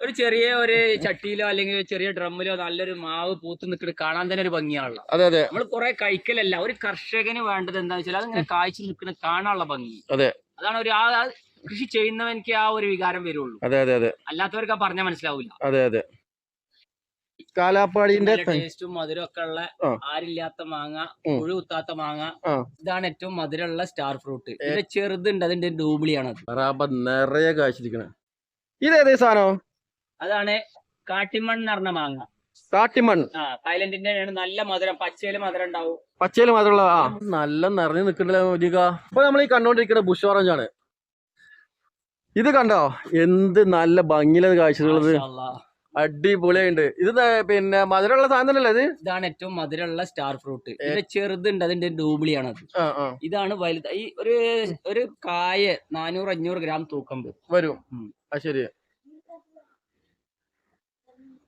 ഒരു ചെറിയ ഒരു ചട്ടിയിലോ അല്ലെങ്കിൽ ചെറിയ ഡ്രമ്മിലോ നല്ലൊരു മാവ് പൂത്ത് നിൽക്കുന്നത് കാണാൻ തന്നെ ഒരു ഭംഗിയാണല്ലോ. അതെ അതെ. നമ്മൾ കുറെ കഴിക്കലല്ല. ഒരു കർഷകന് വേണ്ടത് എന്താണെന്ന് വെച്ചാൽ അതിങ്ങനെ കാഴ്ച നിൽക്കുന്ന കാണാനുള്ള ഭംഗി. അതെ. അതാണ് ഒരു ആ കൃഷി ചെയ്യുന്നവനിക്ക് ആ ഒരു വികാരം വരുള്ളൂ. അതെ അതെ അതെ. അല്ലാത്തവർക്ക് ആ പറഞ്ഞാൽ മനസ്സിലാവില്ല അതെ അതെ. കാലാപ്പാടിന്റെ ടേസ്റ്റും മധുരം ഒക്കെ ഉള്ള ആരില്ലാത്ത മാങ്ങ പുഴു കുത്താത്ത മാങ്ങ ഇതാണ് ഏറ്റവും മധുരമുള്ള സ്റ്റാർ ഫ്രൂട്ട്. ചെറുതുണ്ട് അതിന്റെ ഡൂബിളിയാണ് അത് നിറയെ കാശിരിക്കണേ ഇത് ഏതേ സാധനം? അതാണ് കാട്ടിമൺ എന്ന് പറഞ്ഞ മാങ്ങ. കാട്ടിമൺ ആ തായ്ലൻഡിന്റെ ആണ് നല്ല മധുരം പച്ചയിൽ മധുരം ഉണ്ടാവും. പച്ചയിൽ മധുരമുള്ള ആ. നല്ല നിറഞ്ഞു നിൽക്കണ്ടല്ലോ മോദിക ഇപ്പൊ നമ്മൾ ഈ കണ്ടോണ്ടിരിക്കുന്ന ബുഷ് ഓറഞ്ച് ആണ്. ഇത് കണ്ടോ? എന്ത് നല്ല ഭംഗിയിലത് കാഴ്ചകളത് അടിപൊളിയുണ്ട്. അടിപൊളിയായിട്ടുണ്ട്. ഇത് പിന്നെ മധുരമുള്ള സാധനം അല്ലേ ഇത്? ഇതാണ് ഏറ്റവും മധുരമുള്ള സ്റ്റാർ ഫ്രൂട്ട് ഇത് ചെറുതുണ്ട് അതിന്റെ ഡൂബിളിയാണ് അത് ഇതാണ് വലുത്. ഈ ഒരു ഒരു കായ നാനൂറ് അഞ്ഞൂറ് ഗ്രാം തൂക്കം വരും. വരും. ശരി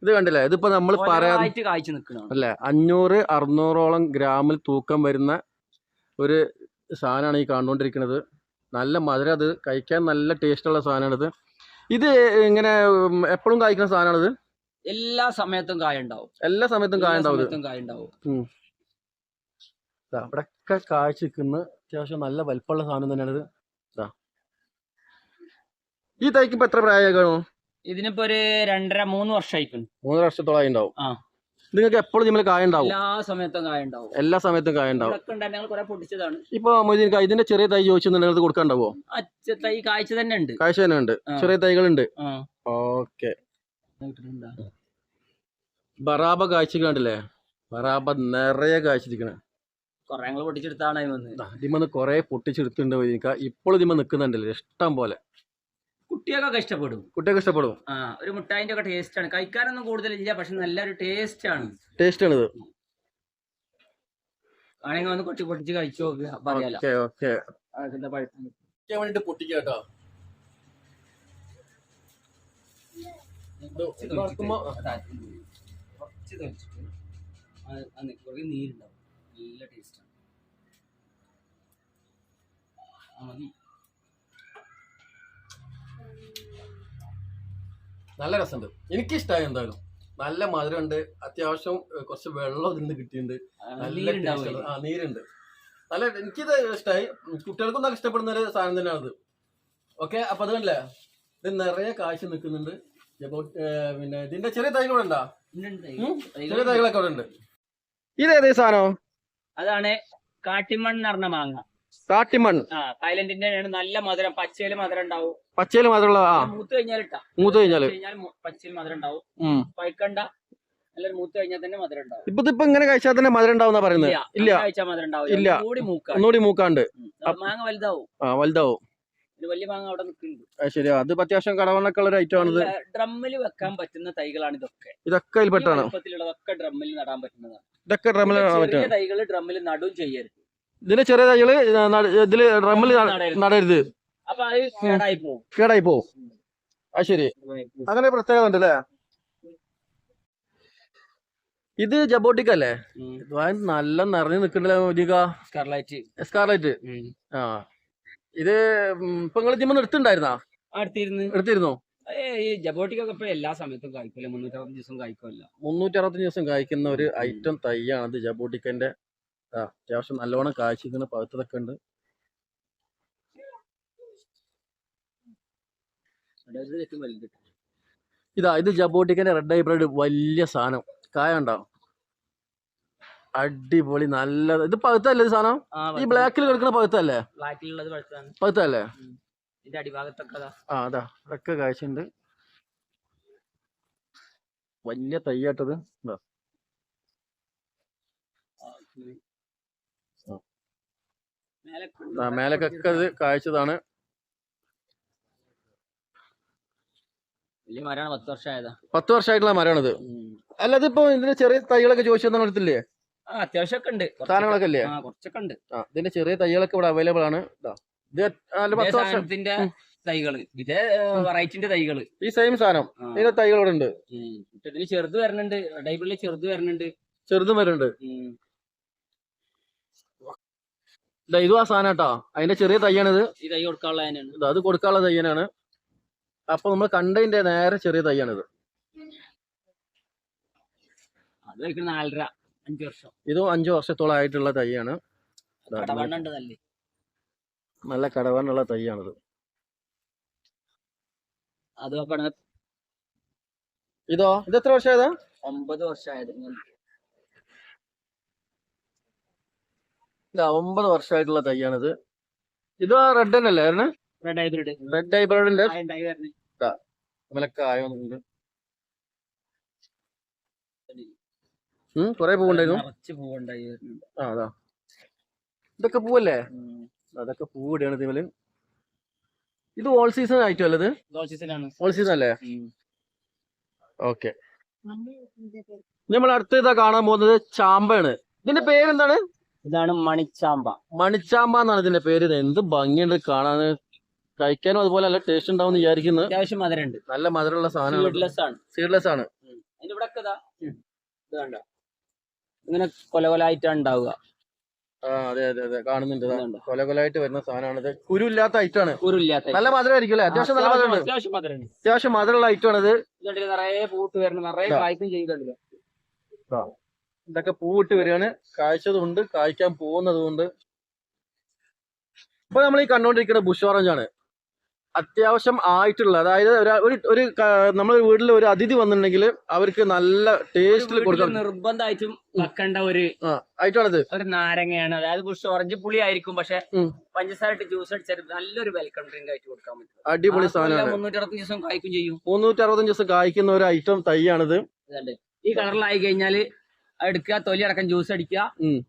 ഇത് കണ്ടില്ലേ? ഇതിപ്പോ നമ്മൾ പറയാ അല്ലെ? അഞ്ഞൂറ് അറുന്നൂറോളം ഗ്രാമിൽ തൂക്കം വരുന്ന ഒരു സാധനമാണ് ഈ കണ്ടുകൊണ്ടിരിക്കുന്നത് നല്ല മധുര അത്. കഴിക്കാൻ നല്ല ടേസ്റ്റ് ഉള്ള സാധനമാണിത്. ഇത് ഇങ്ങനെ എപ്പോഴും കഴിക്കുന്ന സാധനമാണിത്? എല്ലാ സമയത്തും കായ ഉണ്ടാവും എല്ലാ സമയത്തും കായ ഉണ്ടാവും കായ ഇവിടെയൊക്കെ കാഴ്ച നിൽക്കുന്ന അത്യാവശ്യം നല്ല വലിപ്പമുള്ള സാധനം തന്നെയാണിത്. ഈ തൈക്ക് ഇപ്പൊ എത്ര പ്രായമായി കാണും ഇതിനിപ്പോ ഒരു രണ്ടര മൂന്ന് വർഷമായിരിക്കും മൂന്ന് വർഷത്തോളമായി ഉണ്ടാവും. ആ. നിങ്ങൾക്ക് എപ്പോഴും നിങ്ങൾ കായ ഉണ്ടാവും? എല്ലാ സമയത്തും കായ ഉണ്ടാവും. എല്ലാ സമയത്തും കായ ഉണ്ടാവും. പൊട്ടിച്ചതാണ്. ഇപ്പൊ മൊയ്തീൻ ഇതിന്റെ ചെറിയ തൈ ചോദിച്ചെന്നുണ്ടെങ്കിൽ ഇത് കൊടുക്കാണ്ടാവോ തൈ കായ്ച്ച തന്നെ ഉണ്ട്. കാഴ്ച തന്നെ ഉണ്ട്. ചെറിയ തൈകളുണ്ട്. ഉണ്ട് ഓക്കെ? ബറാബ കാഴ്ച കണ്ടില്ലേ? ബറാബ നിറയെ കാഴ്ചിരിക്കണേ കൊറേ ഞങ്ങൾ പൊട്ടിച്ചെടുത്താണ് കൊറേ പൊട്ടിച്ചെടുത്തിട്ടുണ്ട് ഇപ്പോൾ ഇതിമ നിൽക്കുന്നുണ്ടല്ലേ ഇഷ്ടം പോലെ. കുട്ടിയൊക്കെ ഇഷ്ടപ്പെടും കുട്ടികൾക്ക് ഇഷ്ടപ്പെടും. ആ ഒരു മുട്ടായിന്റെ ഒക്കെ ടേസ്റ്റ് ആണ്. കഴിക്കാനൊന്നും കൂടുതലില്ല പക്ഷെ നല്ലൊരു ടേസ്റ്റ് ആണ്. ടേസ്റ്റ് ആണ് ഇത് ആണെങ്കിൽ വന്ന് കൊട്ടി പൊട്ടിച്ച് കഴിച്ചു നോക്കുക പറയാലോ. Okay okay. അതിന്റെ പഴുത്തം വേണ്ടിട്ട് കേട്ടോ. കുറച്ച് കുറേ നീരുണ്ടാവും. നല്ല ടേസ്റ്റാണ് മതി. നല്ല രസമുണ്ട്. എനിക്കിഷ്ടമായി എന്തായാലും. നല്ല മധുരമുണ്ട്. അത്യാവശ്യം കുറച്ച് വെള്ളം ഇതിന് കിട്ടിയിട്ടുണ്ട്. നല്ല ആ നീരുണ്ട്. നല്ല എനിക്കിത് ഇഷ്ടമായി കുട്ടികൾക്കും നല്ല ഇഷ്ടപ്പെടുന്ന ഒരു സാധനം തന്നെയാണിത്. ഓക്കെ അപ്പൊ അത് കണ്ടില്ലേ? ഇത് നിറയെ കാഴ്ച നിൽക്കുന്നുണ്ട്. പിന്നെ ഇതിന്റെ ചെറിയ തൈകൾ ഉണ്ടാ. ചെറിയ തൈകളൊക്കെ അവിടെ ഉണ്ട്. ഇത് ഏതേ സാധനം? അതാണ് കാട്ടിമൺ എന്ന് മാങ്ങ. കാട്ടിമൺ തായ്ലൻഡിന്റെ നല്ല മധുരം. പച്ചയിൽ മധുരം ഉണ്ടാവും. പച്ചയിൽ മധുരമുള്ള മൂത്ത് കഴിഞ്ഞാൽ ഇട്ടാ മൂത്ത് കഴിഞ്ഞാൽ കഴിഞ്ഞാൽ പച്ചയിൽ മധുരം ഉണ്ടാവും. പഴുക്കണ്ട. നല്ലൊരു മൂത്ത് കഴിഞ്ഞാൽ തന്നെ മധുരം ഉണ്ടാവും. ഇപ്പൊ ഇതിപ്പോ ഇങ്ങനെ കഴിച്ചാൽ തന്നെ മധുരം ഉണ്ടാവുന്ന പറയുന്നത്? ഇല്ല. ഇല്ല. കഴിച്ചാൽ മധുരം ഉണ്ടാവും ഇല്ല. ഒന്നുകൂടി മൂക്കാണ്ട്. മാങ്ങ വലുതാവും. ആ വലുതാവും. വലിയ മാങ്ങ അവിടെ നിൽക്കുന്നുണ്ട്. ശരിയാ അത് ഇപ്പൊ അത്യാവശ്യം കടവണ്ണൊക്കെ ഉള്ള ഒരു ഐറ്റം ആണ് ഡ്രമ്മിൽ വെക്കാൻ പറ്റുന്ന തൈകളാണ് ഇതൊക്കെ. ഇതൊക്കെ അതിൽപ്പെട്ടാണ്. ഡ്രമ്മിൽ നടാൻ പറ്റുന്നതാണ്. ഇതൊക്കെ ഡ്രമ്മിൽ നടാൻ പറ്റും. തൈകൾ ഡ്രമ്മിൽ നടും ചെയ്യരുത്. ഇതിന്റെ ചെറിയ തൈകൾ ഇതിൽ ഡ്രമ്മിൽ നടരുത്. കേടായി പോവും. അത് ശരി. അങ്ങനെ പ്രത്യേകത ഉണ്ട് അല്ലേ ഇത് ജബോട്ടിക് അല്ലേ. നല്ല നിറഞ്ഞു നിക്കണ്ടല്ലേ മോദിക സ്കാർലൈറ്റ്. സ്കാർലൈറ്റ്. ആ. ഇത് ഇപ്പൊ നിങ്ങൾ ജിമ്മ എടുത്തിണ്ടായിരുന്നാ എടുത്തിരുന്നു. ജബോട്ടിക്കൊക്കെ എല്ലാ സമയത്തും കഴിക്കില്ല? മുന്നൂറ്ററുപത്തഞ്ച് ദിവസം കഴിക്കുമല്ല മുന്നൂറ്റി അറുപത്തഞ്ച് ദിവസം കായ്ക്കുന്ന ഒരു ഐറ്റം തൈയാണ് ഇത് ജബോട്ടിക്കന്റെ ആ അത്യാവശ്യം നല്ലോണം കായ്ച്ചിരിക്കുന്ന പഴുത്തതൊക്കെ ഉണ്ട്. ഇതാ ഇത് ജബോട്ടിക്കന്റെ റെഡ് ഹൈബ്രിഡ് വലിയ സാധനം. കായ ഉണ്ടാവും അടിപൊളി നല്ല ഇത് പഴുത്തല്ലേ ഇത് സാധനം? ഈ ബ്ലാക്കിൽ കിടക്കുന്ന പഴുത്തല്ലേ പഴുത്തല്ലേ ആ അതാ അതൊക്കെ കാഴ്ചയുണ്ട്. വലിയ തയ്യാട്ടത് ഇതാ. മേലേക്കൊക്കെ ഇത് കാഴ്ചതാണ്. പത്ത് വർഷമായിട്ടുള്ള മരമാണിത്. അല്ല ഇതിപ്പോ ഇതിന്റെ ചെറിയ തൈകളൊക്കെ ചോദിച്ചു തന്നെ എടുത്തില്ലേ? അത്യാവശ്യമൊക്കെ ഉണ്ട്. സാധനങ്ങളൊക്കെ ഇല്ലേ? കുറച്ചൊക്കെ ഉണ്ട്. ഇതിന്റെ ചെറിയ തൈകളൊക്കെ ഇവിടെ അവൈലബിൾ ആണ്. ഇതാ. പത്ത് വർഷം. തൈകൾ. ഇതേ വെറൈറ്റിന്റെ തൈകൾ. ഈ സെയിം സാധനം. ഇതിന്റെ തൈകൾ ഇവിടെ ഉണ്ട്. ചെറുത് വരണുണ്ട്. ഡൈബിളിൽ ചെറുത് വരണുണ്ട്. ചെറുതും വരുന്നുണ്ട്. ഇതാ ഇതും ആ സാധനം കേട്ടോ. അതിന്റെ ചെറിയ തയ്യാണിത്. ഈ തൈ കൊടുക്കാനുള്ള തന്നെയാണ്. ഇത് അത് കൊടുക്കാനുള്ള തയ്യനാണ്. അപ്പൊ നമ്മൾ കണ്ടതിന്റെ നേരെ ചെറിയ തയ്യാണിത്. ഇത് കഴിക്കുന്ന നാലര അഞ്ച് വർഷം. ഇതും അഞ്ചു വർഷത്തോളം ആയിട്ടുള്ള തൈയാണ് ഇത് കടവണ്ണുണ്ട് നല്ല. നല്ല കടവാനുള്ള തൈയാണിത് അത് ഇതോ? ഇത് എത്ര വർഷമായതാ? ഒമ്പത് വർഷമായത് ഇതാ ഒമ്പത് വർഷമായിട്ടുള്ള തൈയാണിത്. ഇത് റെഡ് തന്നെ അല്ലേ റെഡ് ഹൈബ്രിഡ് റെഡ് ഹൈബ്രിഡിന്റെ കൊറേ പൂവുണ്ടായിരുന്നു. ആ അതാ. ഇതൊക്കെ പൂവല്ലേ. അതൊക്കെ പൂവിടെയാണ് ഇതിമൽ ഇത് ഓൾ സീസൺ ആയിട്ടും അല്ലത് ഓൾ സീസൺ അല്ലേ. ഓക്കെ നമ്മൾ അടുത്ത ഇതാ കാണാൻ പോകുന്നത് ചാമ്പയാണ്. ഇതിന്റെ പേരെന്താണ്? ഇതാണ് മണിച്ചാമ്പ. മണിച്ചാമ്പ എന്നാണ് ഇതിന്റെ പേര്. എന്ത് ഭംഗിയുണ്ട് കാണാൻ. കഴിക്കാനും അതുപോലെ നല്ല ടേസ്റ്റ് ഉണ്ടാവും വിചാരിക്കുന്നു. അത്യാവശ്യം മധുരമുണ്ട്. നല്ല മധുരമുള്ള സാധനം സീഡ്ലെസ് ആണ്. സീഡ്ലെസ് ആണ്. അതിന്റെ ഇവിടെ ഇങ്ങനെ കൊല കൊലായിട്ടാണ് ഉണ്ടാവുക. ആ അതെ അതെ അതെ. കാണുന്നുണ്ട്. കൊല കൊലായിട്ട് വരുന്ന സാധനമാണ് ഇത്. കുരുല്ലാത്ത ഐറ്റാണ് കുരുല്ലാത്ത നല്ല മധുരമായിരിക്കും അല്ലേ? അത്യാവശ്യം നല്ല മധുരം അത്യാവശ്യം മധുരമുണ്ട്. അത്യാവശ്യം മധുരമുള്ള ഐറ്റം ആണ് ഇത്. ഇതുകൊണ്ടില്ല നിറയെ പൂട്ട് വരുന്നത്. നിറയെ. കായ്ക്കും ചെയ്യുന്നുണ്ടല്ലോ ഇതൊക്കെ പൂവിട്ട് വരികയാണ്. കാഴ്ചതുകൊണ്ട് കായ്ക്കാൻ പോകുന്നതുകൊണ്ട് ഇപ്പൊ നമ്മൾ ഈ കണ്ടോണ്ടിരിക്കുന്ന ബുഷ് ഓറഞ്ച് ആണ്. അത്യാവശ്യം ആയിട്ടുള്ള അതായത് ഒരു ഒരു നമ്മൾ വീട്ടിൽ ഒരു അതിഥി വന്നിട്ടുണ്ടെങ്കിൽ അവർക്ക് നല്ല ടേസ്റ്റിൽ കൊടുക്കാൻ നിർബന്ധമായിട്ടും വെക്കേണ്ട ഒരു ആയിട്ടാണത്. ഒരു നാരങ്ങയാണ്. അതായത് ബുഷ് ഓറഞ്ച് പുളി ആയിരിക്കും പക്ഷെ. പഞ്ചസാര ഇട്ട് ജ്യൂസ് അടിച്ചാൽ നല്ലൊരു വെൽക്കം ഡ്രിങ്ക് ആയിട്ട് കൊടുക്കാൻ പറ്റും. അടിപൊളി സാധനമാണ്. മുന്നൂറ്റി അറുപത്തഞ്ച് ദിവസം കായ്ക്കും ചെയ്യും. മുന്നൂറ്ററുപത്തഞ്ച് ദിവസം കായ്ക്കുന്ന ഒരു ഐറ്റം തൈയാണിത്. ഈ കളറിലായി കഴിഞ്ഞാൽ എടുക്കുക തൊലി അടക്കം ജ്യൂസ് അടിക്കുക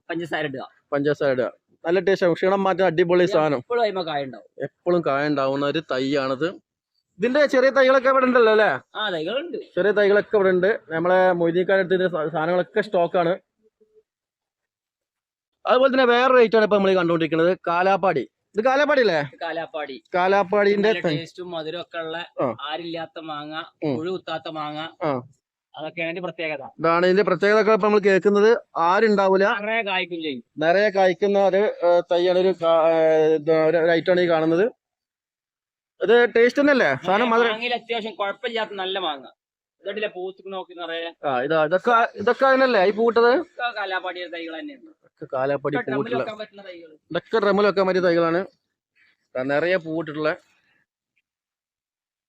പഞ്ചസാര ഇടുക. പഞ്ചസാര ഇടുക. നല്ല ടേസ്റ്റ് ക്ഷീണം മാറ്റാൻ അടിപൊളി സാധനം. എപ്പോഴും കായ ഉണ്ടാവും. എപ്പോഴും കായ ഉണ്ടാവുന്ന ഒരു തൈയാണിത്. ഇതിന്റെ ചെറിയ തൈകളൊക്കെ ഇവിടെ ഉണ്ടല്ലോ അല്ലേ? ചെറിയ തൈകളൊക്കെ ഇവിടെ ഉണ്ട്. നമ്മളെ മൊയ്തീക്കാരടുത്ത് ഇതിന്റെ സാധനങ്ങളൊക്കെ സ്റ്റോക്കാണ് അതുപോലെ തന്നെ വേറെ ഐറ്റം ആണ് ഇപ്പൊ നമ്മൾ കണ്ടുകൊണ്ടിരിക്കുന്നത്. കാലാപ്പാടി. ഇത് കാലാപ്പാടി അല്ലേ? കാലാപ്പാടി. കാലാപ്പാടിന്റെ ടേസ്റ്റും മധുരം ഒക്കെ ഉള്ള ആരില്ലാത്ത മാങ്ങ. പുഴു കുത്താത്ത മാങ്ങ. അതൊക്കെയാണ് ഇതിന്റെ പ്രത്യേകത. ഇതാണ് ഇതിന്റെ പ്രത്യേകത ഒക്കെ ഇപ്പൊ നമ്മൾ കേൾക്കുന്നത്. ആരുണ്ടാവില്ല നിറയെ കായ്ക്കും ചെയ്യും. നിറയെ കായ്ക്കുന്ന ഒരു തയ്യാണ് തൈയാണ് ഒരു ഐറ്റമാണ് ഈ കാണുന്നത്. ഇത് ടേസ്റ്റ് തന്നെയല്ലേ? സാധനം മധുരം മാങ്ങയിൽ അത്യാവശ്യം കുഴപ്പമില്ലാത്ത നല്ല മാങ്ങ. പൂത്ത് നോക്കി നിറയെ ആ ഇതാ ഇതൊക്കെ ഇതൊക്കെ അതിനല്ലേ ഈ പൂട്ടത് ഒക്കെ കാലാപ്പാടിയുടെ തൈകൾ തന്നെയാണ്. ഇതൊക്കെ കാലാപ്പാടി പൂട്ടുള്ള ഇതൊക്കെ ഡ്രമ്മിൽ വെക്കാൻ പറ്റിയ തൈകളാണ്. നിറയെ പൂട്ടിട്ടുള്ള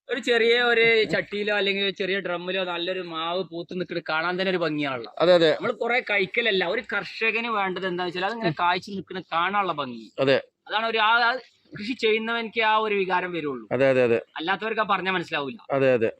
ഒരു ചെറിയ ഒരു ചട്ടിയിലോ അല്ലെങ്കിൽ ചെറിയ ഡ്രമ്മിലോ നല്ലൊരു മാവ് പൂത്ത് നിൽക്കുന്നത് കാണാൻ തന്നെ ഒരു ഭംഗിയാണല്ലോ. അതെ അതെ. നമ്മൾ കുറെ കഴിക്കലല്ല. ഒരു കർഷകന് വേണ്ടത് എന്താ വെച്ചാൽ അതിങ്ങനെ കാഴ്ച നിൽക്കുന്നത് കാണാനുള്ള ഭംഗി. അതെ. അതാണ് ഒരു ആ കൃഷി ചെയ്യുന്നവനിക്ക് ആ ഒരു വികാരം വരുള്ളൂ. അതെ അതെ അതെ. അല്ലാത്തവർക്ക് ആ പറഞ്ഞാൽ മനസ്സിലാവില്ല അതെ അതെ.